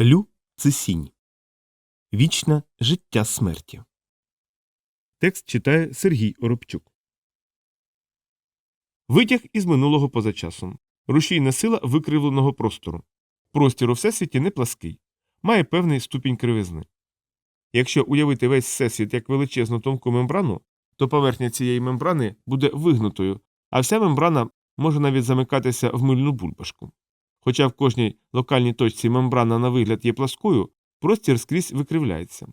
Лю Цисінь. Вічне життя смерті. Текст читає Сергій Оробчук. Витяг із минулого поза часом. Рушійна сила викривленого простору. Простір у всесвіті не плаский. Має певний ступінь кривизни. Якщо уявити весь всесвіт як величезну тонку мембрану, то поверхня цієї мембрани буде вигнутою, а вся мембрана може навіть замикатися в мильну бульбашку. Хоча в кожній локальній точці мембрана на вигляд є пласкою, простір скрізь викривляється.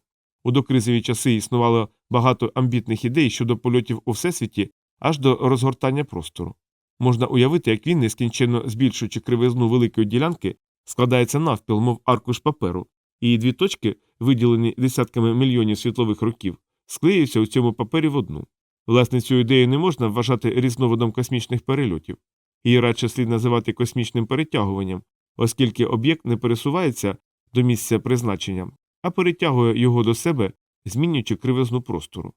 У докризові часи існувало багато амбітних ідей щодо польотів у всесвіті аж до розгортання простору. Можна уявити, як він, нескінченно збільшуючи кривизну великої ділянки, складається навпіл, мов аркуш паперу, і дві точки, виділені десятками мільйонів світлових років, склеюються у цьому папері в одну. Власне, цю ідею не можна вважати різновидом космічних перельотів. Її радше слід називати космічним перетягуванням, оскільки об'єкт не пересувається до місця призначення, а перетягує його до себе, змінюючи кривизну простору.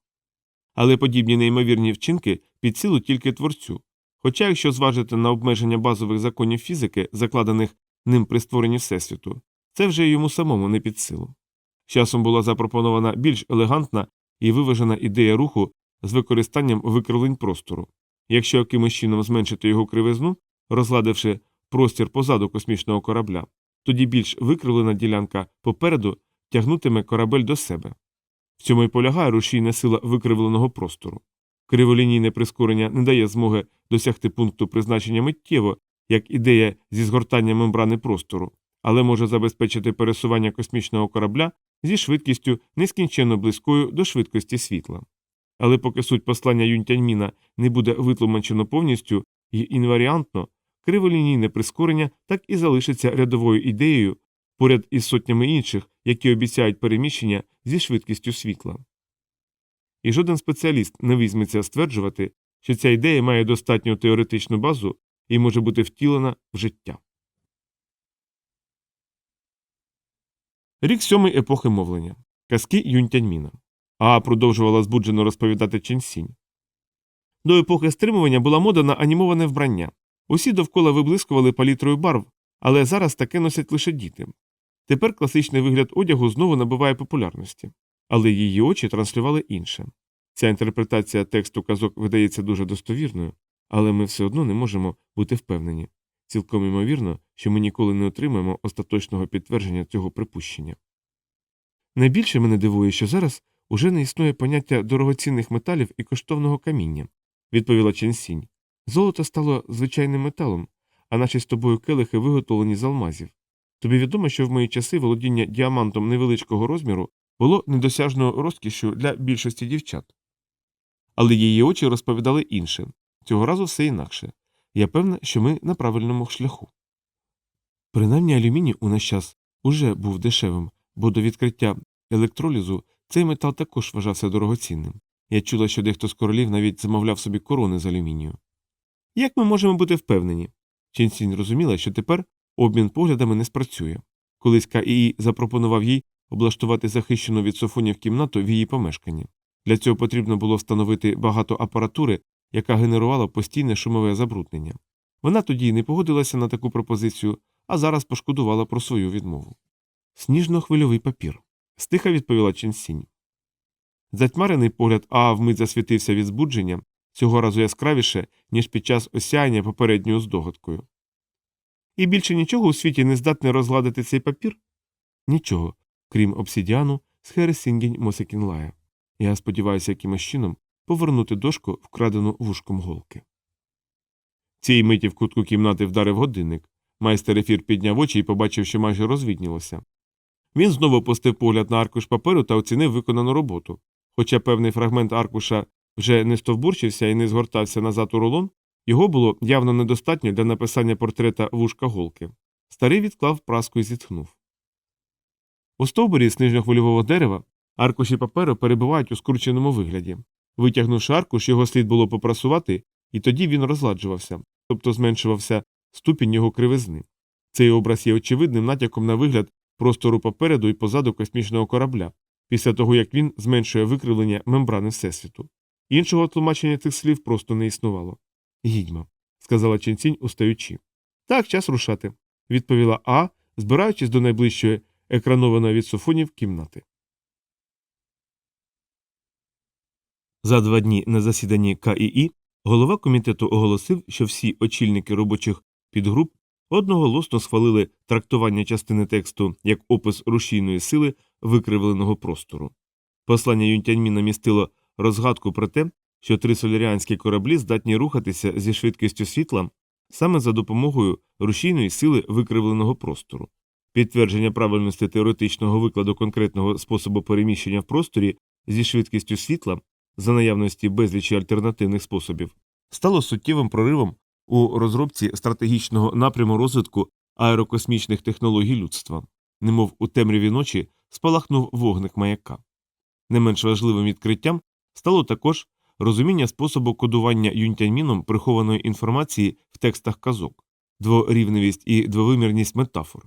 Але подібні неймовірні вчинки під силу тільки творцю. Хоча, якщо зважити на обмеження базових законів фізики, закладених ним при створенні Всесвіту, це вже йому самому не під силу. Часом була запропонована більш елегантна і виважена ідея руху з використанням викривлень простору. Якщо якимось чином зменшити його кривизну, розгладивши простір позаду космічного корабля, тоді більш викривлена ділянка попереду тягнутиме корабель до себе. В цьому й полягає рушійна сила викривленого простору. Криволінійне прискорення не дає змоги досягти пункту призначення миттєво, як ідея зі згортання мембрани простору, але може забезпечити пересування космічного корабля зі швидкістю нескінченно близькою до швидкості світла. Але поки суть послання Юнтяньміна не буде витлумачено повністю і інваріантно, криволінійне прискорення так і залишиться рядовою ідеєю поряд із сотнями інших, які обіцяють переміщення зі швидкістю світла. І жоден спеціаліст не візьметься стверджувати, що ця ідея має достатню теоретичну базу і може бути втілена в життя. Рік сьомий епохи мовлення. Казки Юнтяньміна. А продовжувала збуджено розповідати Ченсінь. До епохи стримування була мода на анімоване вбрання. Усі довкола виблискували палітрою барв, але зараз таке носять лише діти. Тепер класичний вигляд одягу знову набуває популярності, але її очі транслювали інше. Ця інтерпретація тексту казок видається дуже достовірною, але ми все одно не можемо бути впевнені. Цілком ймовірно, що ми ніколи не отримаємо остаточного підтвердження цього припущення. Найбільше мене дивує, що зараз уже не існує поняття дорогоцінних металів і коштовного каміння, відповіла Ченсінь. Золото стало звичайним металом, а наші з тобою келихи виготовлені з алмазів. Тобі відомо, що в мої часи володіння діамантом невеличкого розміру було недосяжною розкішю для більшості дівчат. Але її очі розповідали інше цього разу все інакше. Я певна, що ми на правильному шляху. Принаймні алюміній у наш час уже був дешевим, бо до відкриття електролізу цей метал також вважався дорогоцінним. Я чула, що дехто з королів навіть замовляв собі корони з алюмінію. Як ми можемо бути впевнені? Ченсінь розуміла, що тепер обмін поглядами не спрацює. Колись КІІ запропонував їй облаштувати захищену від софонів кімнату в її помешканні. Для цього потрібно було встановити багато апаратури, яка генерувала постійне шумове забруднення. Вона тоді не погодилася на таку пропозицію, а зараз пошкодувала про свою відмову. Сніжно-хвильовий папір. Стиха відповіла Ченсінь. Затьмарений погляд Аа вмить засвітився від збудження, цього разу яскравіше, ніж під час осяяння попередньою здогадкою. І більше нічого у світі не здатне розгладити цей папір? Нічого, крім обсідіану з Хересінгінь Мосекінлая. Я сподіваюся, якимось чином повернути дошку, вкрадену вушком голки. Цієї миті в кутку кімнати вдарив годинник. Майстер ефір підняв очі і побачив, що майже розвіднілося. Він знову опустив погляд на аркуш паперу та оцінив виконану роботу. Хоча певний фрагмент аркуша вже не стовбурчився і не згортався назад у рулон, його було явно недостатньо для написання портрета вушка голки. Старий відклав праску і зітхнув. У стовбурі з нижньохвильового дерева аркуші паперу перебувають у скрученому вигляді. Витягнувши аркуш, його слід було попрасувати, і тоді він розладжувався, тобто зменшувався ступінь його кривизни. Цей образ є очевидним натяком на вигляд простору попереду і позаду космічного корабля, після того як він зменшує викривлення мембрани Всесвіту. Іншого тлумачення цих слів просто не існувало. Гідьма, сказала Ченцінь, устаючи. Так, час рушати, відповіла А, збираючись до найближчої екранованої від софонів кімнати. За два дні на засіданні КІІ голова комітету оголосив, що всі очільники робочих підгруп одноголосно схвалили трактування частини тексту як опис рушійної сили викривленого простору. Послання Юнтяньміна містило розгадку про те, що три соляріанські кораблі здатні рухатися зі швидкістю світла саме за допомогою рушійної сили викривленого простору. Підтвердження правильності теоретичного викладу конкретного способу переміщення в просторі зі швидкістю світла за наявності безлічі альтернативних способів стало суттєвим проривом у розробці стратегічного напряму розвитку аерокосмічних технологій людства, немов у темряві ночі спалахнув вогник маяка. Не менш важливим відкриттям стало також розуміння способу кодування юнтяньміном прихованої інформації в текстах казок, дворівневість і двовимірність метафор.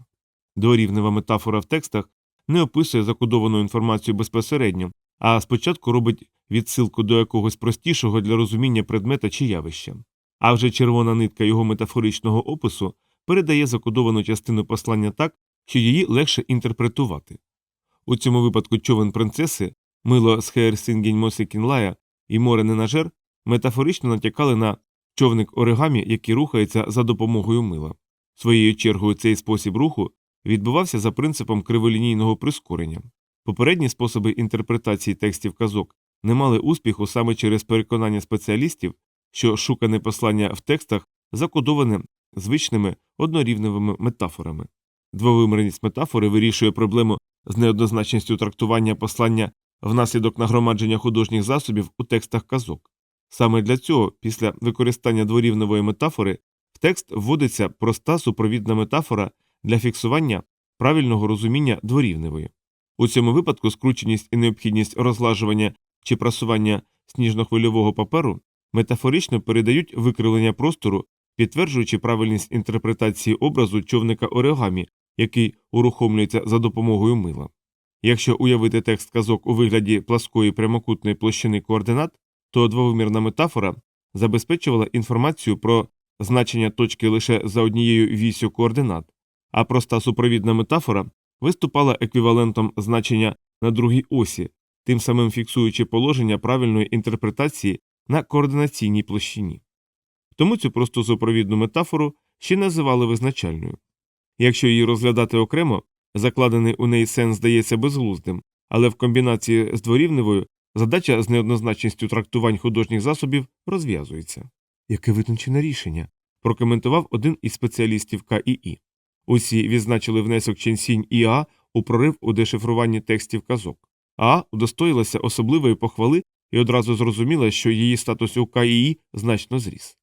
Дворівнева метафора в текстах не описує закодовану інформацію безпосередньо, а спочатку робить відсилку до якогось простішого для розуміння предмета чи явища. А вже червона нитка його метафоричного опису передає закодовану частину послання так, що її легше інтерпретувати. У цьому випадку човен принцеси, мило з Хеерсингінь Мосикінлая і море ненажер метафорично натякали на човник оригамі, який рухається за допомогою мила. Своєю чергою цей спосіб руху відбувався за принципом криволінійного прискорення. Попередні способи інтерпретації текстів казок не мали успіху саме через переконання спеціалістів, що шукане послання в текстах закодоване звичними однорівневими метафорами. Двовимірність метафори вирішує проблему з неоднозначністю трактування послання внаслідок нагромадження художніх засобів у текстах казок. Саме для цього, після використання дворівневої метафори, в текст вводиться проста супровідна метафора для фіксування правильного розуміння дворівневої. У цьому випадку скрученість і необхідність розлажування чи прасування сніжно-хвильового паперу метафорично передають викривлення простору, підтверджуючи правильність інтерпретації образу човника оригамі, який урухомлюється за допомогою мила. Якщо уявити текст казок у вигляді пласкої прямокутної площини координат, то двовимірна метафора забезпечувала інформацію про значення точки лише за однією вісю координат, а проста супровідна метафора виступала еквівалентом значення на другій осі, тим самим фіксуючи положення правильної інтерпретації на координаційній площині. Тому цю просту супровідну метафору ще називали визначальною. Якщо її розглядати окремо, закладений у неї сенс здається безглуздим, але в комбінації з дворівневою задача з неоднозначністю трактувань художніх засобів розв'язується. Яке витончене рішення, прокоментував один із спеціалістів КІІ. Усі відзначили внесок Ченсінь і А у прорив у дешифруванні текстів казок. А удостоїлася особливої похвали і одразу зрозуміла, що її статус у КІІ значно зріс.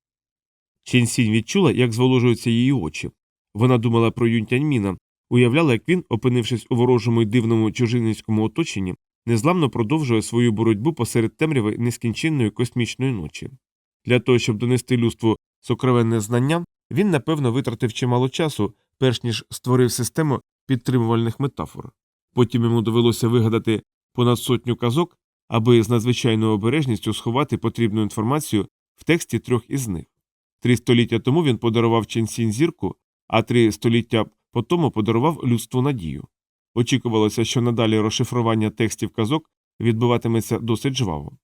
Ченсінь відчула, як зволожуються її очі. Вона думала про Юнтяньміна, уявляла, як він, опинившись у ворожому й дивному чужинницькому оточенні, незламно продовжує свою боротьбу посеред темряви нескінченної космічної ночі. Для того, щоб донести людству сокровенне знання, він, напевно, витратив чимало часу, перш ніж створив систему підтримувальних метафор. Потім йому довелося вигадати понад сотню казок, аби з надзвичайною обережністю сховати потрібну інформацію в тексті трьох із них. Три століття тому він подарував Ченсінь зірку, а три століття по тому подарував людству надію. Очікувалося, що надалі розшифрування текстів казок відбуватиметься досить жваво.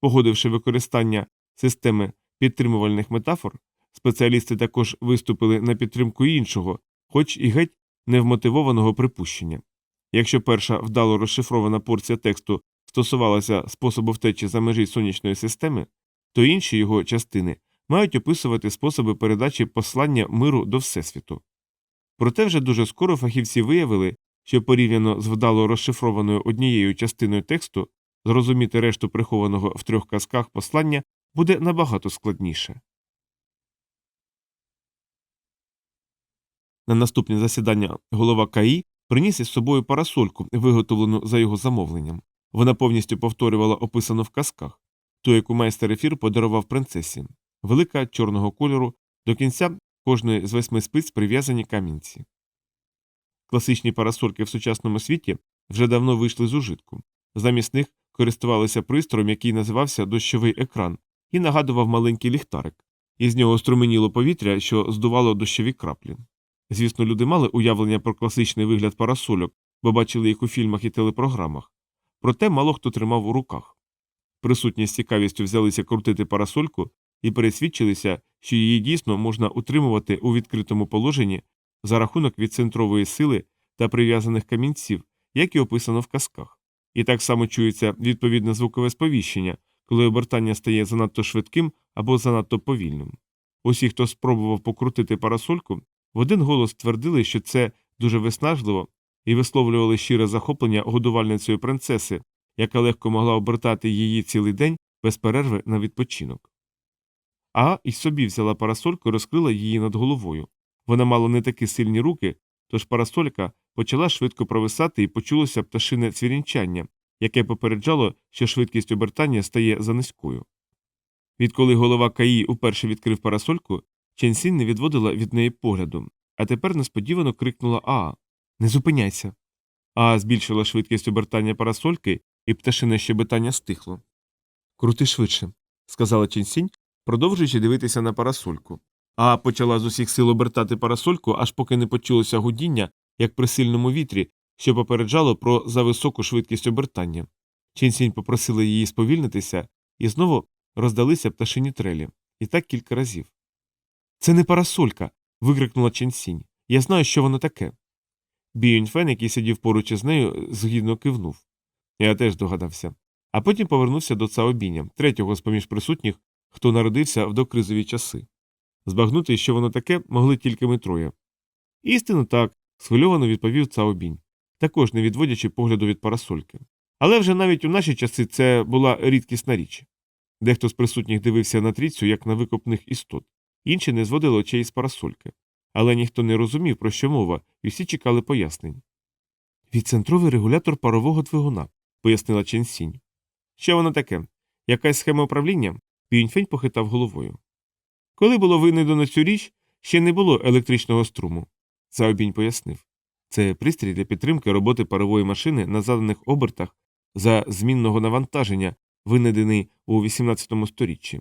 Погодивши використання системи підтримувальних метафор, спеціалісти також виступили на підтримку іншого, хоч і геть невмотивованого припущення. Якщо перша вдало розшифрована порція тексту стосувалася способу втечі за межі сонячної системи, то інші його частини мають описувати способи передачі послання миру до Всесвіту. Проте вже дуже скоро фахівці виявили, що порівняно з вдало розшифрованою однією частиною тексту зрозуміти решту прихованого в трьох казках послання буде набагато складніше. На наступне засідання голова КАІ приніс із собою парасольку, виготовлену за його замовленням. Вона повністю повторювала описану в казках, ту, яку майстер ефір подарував принцесі, велика чорного кольору, до кінця кожної з восьми спиць прив'язані камінці. Класичні парасольки в сучасному світі вже давно вийшли з ужитку. Замість них користувалися пристроєм, який називався дощовий екран, і нагадував маленький ліхтарик. Із нього струменіло повітря, що здувало дощові краплі. Звісно, люди мали уявлення про класичний вигляд парасольок, бо бачили їх у фільмах і телепрограмах. Проте мало хто тримав у руках. Присутні з цікавістю взялися крутити парасольку і пересвідчилися, що її дійсно можна утримувати у відкритому положенні за рахунок відцентрової сили та прив'язаних камінців, як і описано в казках. І так само чується відповідне звукове сповіщення, коли обертання стає занадто швидким або занадто повільним. Усі, хто спробував покрутити парасольку, в один голос твердили, що це дуже виснажливо, і висловлювали щире захоплення годувальницею принцеси, яка легко могла обертати її цілий день без перерви на відпочинок. А й собі взяла парасольку і розкрила її над головою. Вона мала не такі сильні руки, тож парасолька почала швидко провисати і почулося пташине цвірінчання, яке попереджало, що швидкість обертання стає занизькою. Відколи голова Каї уперше відкрив парасольку, Ченсін не відводила від неї погляду, а тепер несподівано крикнула Аа. Не зупиняйся. Аа збільшила швидкість обертання парасольки, і пташине щебетання стихло. Крути швидше, сказала Ченсінь, продовжуючи дивитися на парасольку. Аа почала з усіх сил обертати парасольку, аж поки не почулося гудіння, як при сильному вітрі, що попереджало про зависоку швидкість обертання. Ченсінь попросила її сповільнитися, і знову роздалися пташині трелі. І так кілька разів. Це не парасолька. викрикнула Ченсінь. Я знаю, що воно таке. Біюньфен, який сидів поруч із нею, згідно кивнув. Я теж догадався. А потім повернувся до Цаобіня, третього з поміж присутніх, хто народився в докризові часи. Збагнути, що воно таке, могли тільки ми троє. Істинно так, схвильовано відповів Цаобінь, також не відводячи погляду від парасольки. Але вже навіть у наші часи це була рідкісна річ. Дехто з присутніх дивився на трійцю, як на викопних істот, інші не зводили очей з парасольки. Але ніхто не розумів, про що мова, і всі чекали пояснень. Відцентровий регулятор парового двигуна, пояснила Ченсінь. Що воно таке? Якась схема управління? Піньфень похитав головою. Коли було винайдено цю річ, ще не було електричного струму. Заобінь пояснив. Це пристрій для підтримки роботи парової машини на заданих обертах за змінного навантаження, винайдений у XVIII сторіччі.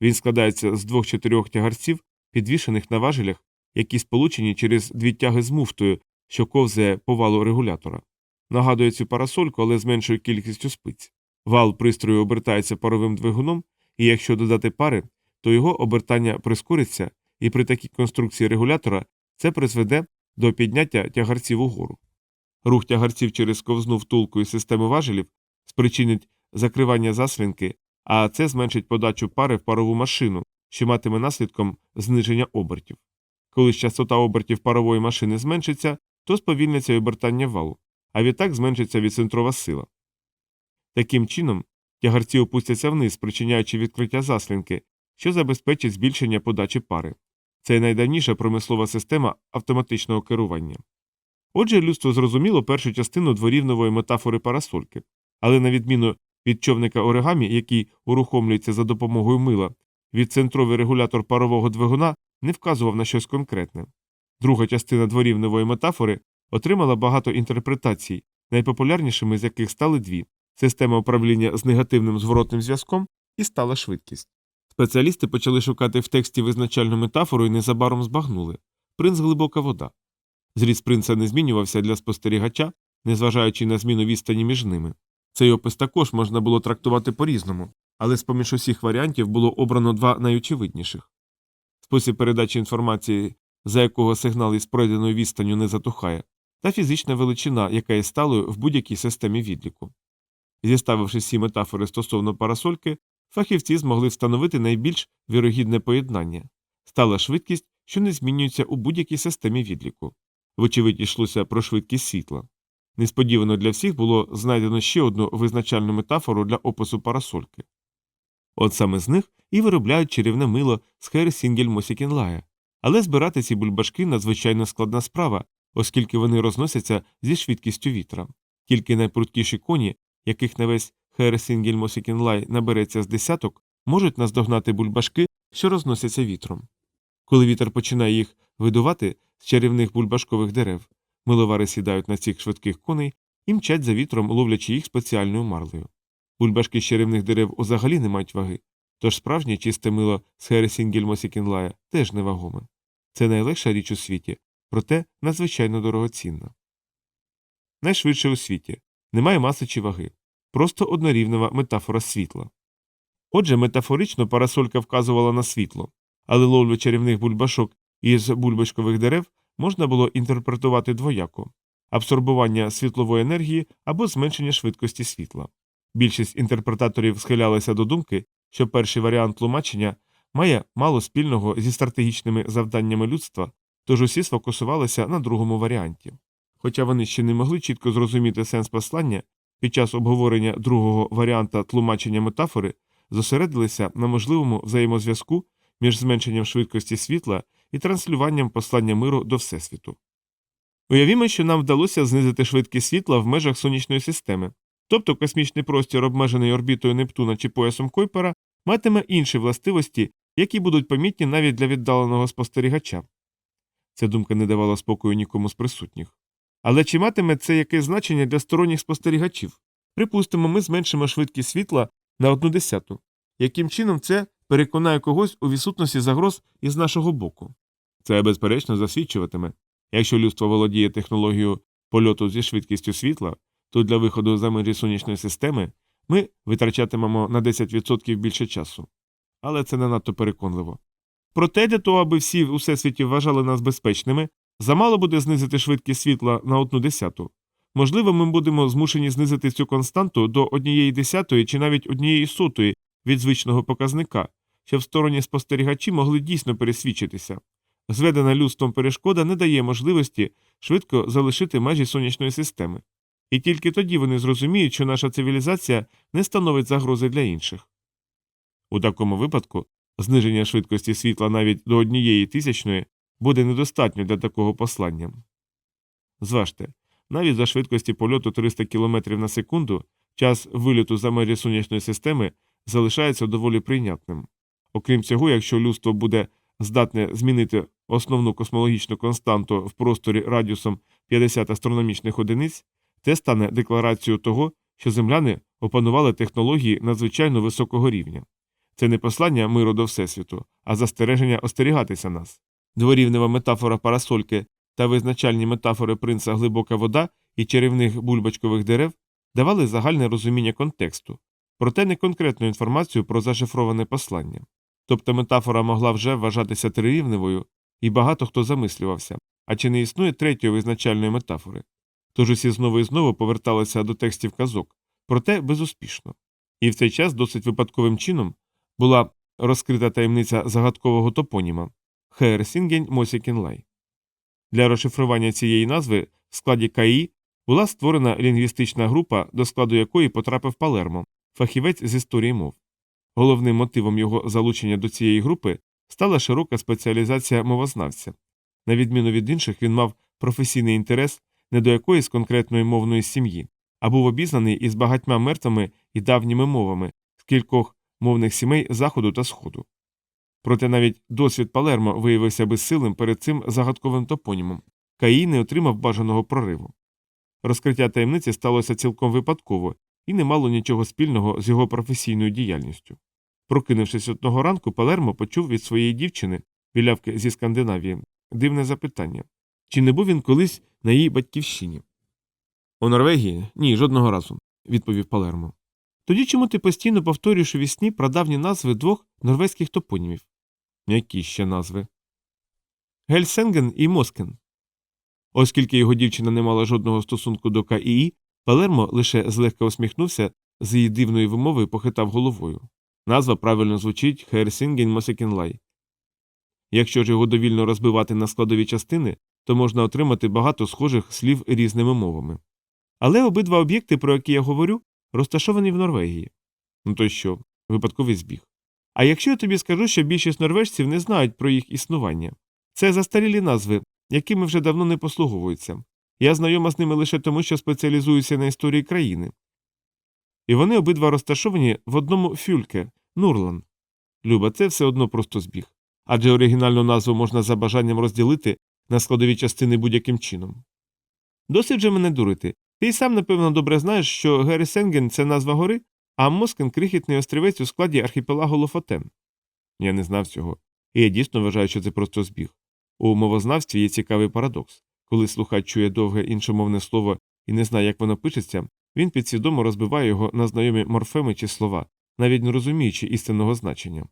Він складається з двох-чотирьох тягарців, підвішених на важелях, які сполучені через дві тяги з муфтою, що ковзає по валу регулятора. Нагадує цю парасольку, але з меншою кількістю спиць. Вал пристрою обертається паровим двигуном, і якщо додати пари, то його обертання прискориться, і при такій конструкції регулятора це призведе до підняття тягарців угору. Рух тягарців через ковзну втулку і систему важелів спричинить закривання заслінки, а це зменшить подачу пари в парову машину, що матиме наслідком зниження обертів. Коли ж частота обертів парової машини зменшиться, то сповільниться й обертання валу, а відтак зменшиться відцентрова сила. Таким чином, тягарці опустяться вниз, спричиняючи відкриття заслінки, що забезпечить збільшення подачі пари. Це найдавніша промислова система автоматичного керування. Отже, людство зрозуміло першу частину дворівнової метафори парасольки, але на відміну від човника оригамі, який урухомлюється за допомогою мила, відцентровий регулятор парового двигуна не вказував на щось конкретне. Друга частина дворівневої метафори отримала багато інтерпретацій, найпопулярнішими з яких стали дві система управління з негативним зворотним зв'язком і стала швидкість. Спеціалісти почали шукати в тексті визначальну метафору і незабаром збагнули принц глибока вода. Зріст принца не змінювався для спостерігача, незважаючи на зміну відстані між ними. Цей опис також можна було трактувати по різному, але з поміж усіх варіантів було обрано два найочевидніших. Спосіб передачі інформації, за якого сигнал із пройденою відстанню не затухає, та фізична величина, яка є сталою в будь-якій системі відліку. Зіставивши всі метафори стосовно парасольки, фахівці змогли встановити найбільш вірогідне поєднання стала швидкість, що не змінюється у будь-якій системі відліку. Вочевидь, йшлося про швидкість світла. Несподівано для всіх було знайдено ще одну визначальну метафору для опису парасольки. От саме з них і виробляють чарівне мило з Херсінгель Мосікінлая. Але збирати ці бульбашки надзвичайно складна справа, оскільки вони розносяться зі швидкістю вітра. Тільки найпруткіші коні, яких на весь Херсінгель Мосікінлай набереться з десяток, можуть наздогнати бульбашки, що розносяться вітром. Коли вітер починає їх видувати з чарівних бульбашкових дерев, миловари сідають на цих швидких коней і мчать за вітром, ловлячи їх спеціальною марлею. Бульбашки з чарівних дерев взагалі не мають ваги, тож справжнє чисте мило з Хересінгель Мосікінлая теж невагоме. Це найлегша річ у світі, проте надзвичайно дорогоцінна. найшвидше у світі, немає маси чи ваги, просто однорівнева метафора світла. Отже, метафорично парасолька вказувала на світло, але ловлю чарівних бульбашок із бульбашкових дерев можна було інтерпретувати двояко абсорбування світлової енергії або зменшення швидкості світла. Більшість інтерпретаторів схилялися до думки, що перший варіант тлумачення має мало спільного зі стратегічними завданнями людства, тож усі сфокусувалися на другому варіанті. Хоча вони ще не могли чітко зрозуміти сенс послання, під час обговорення другого варіанта тлумачення метафори зосередилися на можливому взаємозв'язку між зменшенням швидкості світла і транслюванням послання миру до Всесвіту. Уявімо, що нам вдалося знизити швидкість світла в межах сонячної системи, тобто космічний простір, обмежений орбітою Нептуна чи поясом Койпера, матиме інші властивості, які будуть помітні навіть для віддаленого спостерігача. Ця думка не давала спокою нікому з присутніх. Але чи матиме це якесь значення для сторонніх спостерігачів? Припустимо, ми зменшимо швидкість світла на одну десяту. Яким чином це переконає когось у відсутності загроз із нашого боку? Це безперечно засвідчуватиме. Якщо людство володіє технологією польоту зі швидкістю світла, то для виходу за межі сонячної системи ми витрачатимемо на 10% більше часу. Але це не надто переконливо. Проте для того, аби всі в усесвіті вважали нас безпечними, замало буде знизити швидкість світла на одну десяту. Можливо, ми будемо змушені знизити цю константу до однієї десятої чи навіть однієї сотої від звичного показника, щоб стороні спостерігачі могли дійсно пересвідчитися. Зведена людством перешкода не дає можливості швидко залишити межі сонячної системи. І тільки тоді вони зрозуміють, що наша цивілізація не становить загрози для інших. У такому випадку зниження швидкості світла навіть до однієї тисячної буде недостатньо для такого послання. Зважте, навіть за швидкості польоту 300 км на секунду час виліту за межі сонячної системи залишається доволі прийнятним. Окрім цього, якщо людство буде здатне змінити основну космологічну константу в просторі радіусом 50 астрономічних одиниць, це стане декларацією того, що земляни опанували технології надзвичайно високого рівня. Це не послання миру до Всесвіту, а застереження остерігатися нас. Дворівнева метафора парасольки та визначальні метафори принца глибока вода і чарівних бульбачкових дерев давали загальне розуміння контексту, проте не конкретну інформацію про зашифроване послання. Тобто метафора могла вже вважатися трирівневою, і багато хто замислювався, а чи не існує третьої визначальної метафори. Тож усі знову і знову поверталися до текстів казок, проте безуспішно. І в цей час досить випадковим чином була розкрита таємниця загадкового топоніма Хеерсінгень Мосікінлай. Для розшифрування цієї назви в складі КАІ була створена лінгвістична група, до складу якої потрапив Палермо, фахівець з історії мов. Головним мотивом його залучення до цієї групи стала широка спеціалізація мовознавця. На відміну від інших, він мав професійний інтерес не до якоїсь конкретної мовної сім'ї, а був обізнаний із багатьма мертвими і давніми мовами з кількох мовних сімей Заходу та Сходу. Проте навіть досвід Палермо виявився безсилим перед цим загадковим топонімом. Каї не отримав бажаного прориву. Розкриття таємниці сталося цілком випадково і не мало нічого спільного з його професійною діяльністю. Прокинувшись одного ранку, Палермо почув від своєї дівчини, білявки зі Скандинавії, дивне запитання чи не був він колись на її батьківщині? У Норвегії ні, жодного разу, відповів Палермо. Тоді чому ти постійно повторюєш у вісні прадавні назви двох норвезьких топонімів? Які ще назви? Гельсенген і Москен. Оскільки його дівчина не мала жодного стосунку до КІІ, Палермо лише злегка усміхнувся з її дивної вимови і похитав головою. Назва правильно звучить Херсінген Мосекінлай. Якщо ж його довільно розбивати на складові частини, то можна отримати багато схожих слів різними мовами. Але обидва об'єкти, про які я говорю, розташовані в Норвегії. Ну то що, випадковий збіг. А якщо я тобі скажу, що більшість норвежців не знають про їх існування, це застарілі назви, якими вже давно не послуговуються. Я знайома з ними лише тому, що спеціалізуюся на історії країни. І вони обидва розташовані в одному фюльке Нурлан. Люба, це все одно просто збіг. Адже оригінальну назву можна за бажанням розділити на складові частини будь-яким чином. Досить же мене дурити. Ти й сам, напевно, добре знаєш, що Гересенген це назва гори, а Москен крихітний острівець у складі архіпелагу Лофотен. Я не знав цього, і я дійсно вважаю, що це просто збіг. У мовознавстві є цікавий парадокс коли слухач чує довге іншомовне слово і не знає, як воно пишеться, він підсвідомо розбиває його на знайомі морфеми чи слова, навіть не розуміючи істинного значення.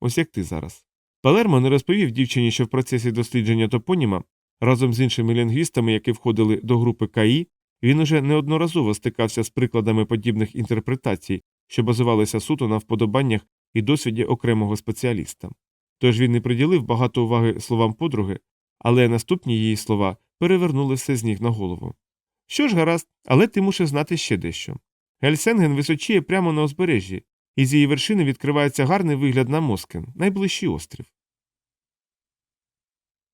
Ось як ти зараз. Палермо не розповів дівчині, що в процесі дослідження топоніма разом з іншими лінгвістами, які входили до групи КАІ, він уже неодноразово стикався з прикладами подібних інтерпретацій, що базувалися суто на вподобаннях і досвіді окремого спеціаліста. Тож він не приділив багато уваги словам подруги, але наступні її слова перевернули все з ніг на голову. Що ж гаразд, але ти мусиш знати ще дещо. Гельсенген височіє прямо на узбережжі, і з її вершини відкривається гарний вигляд на Москен, найближчий острів.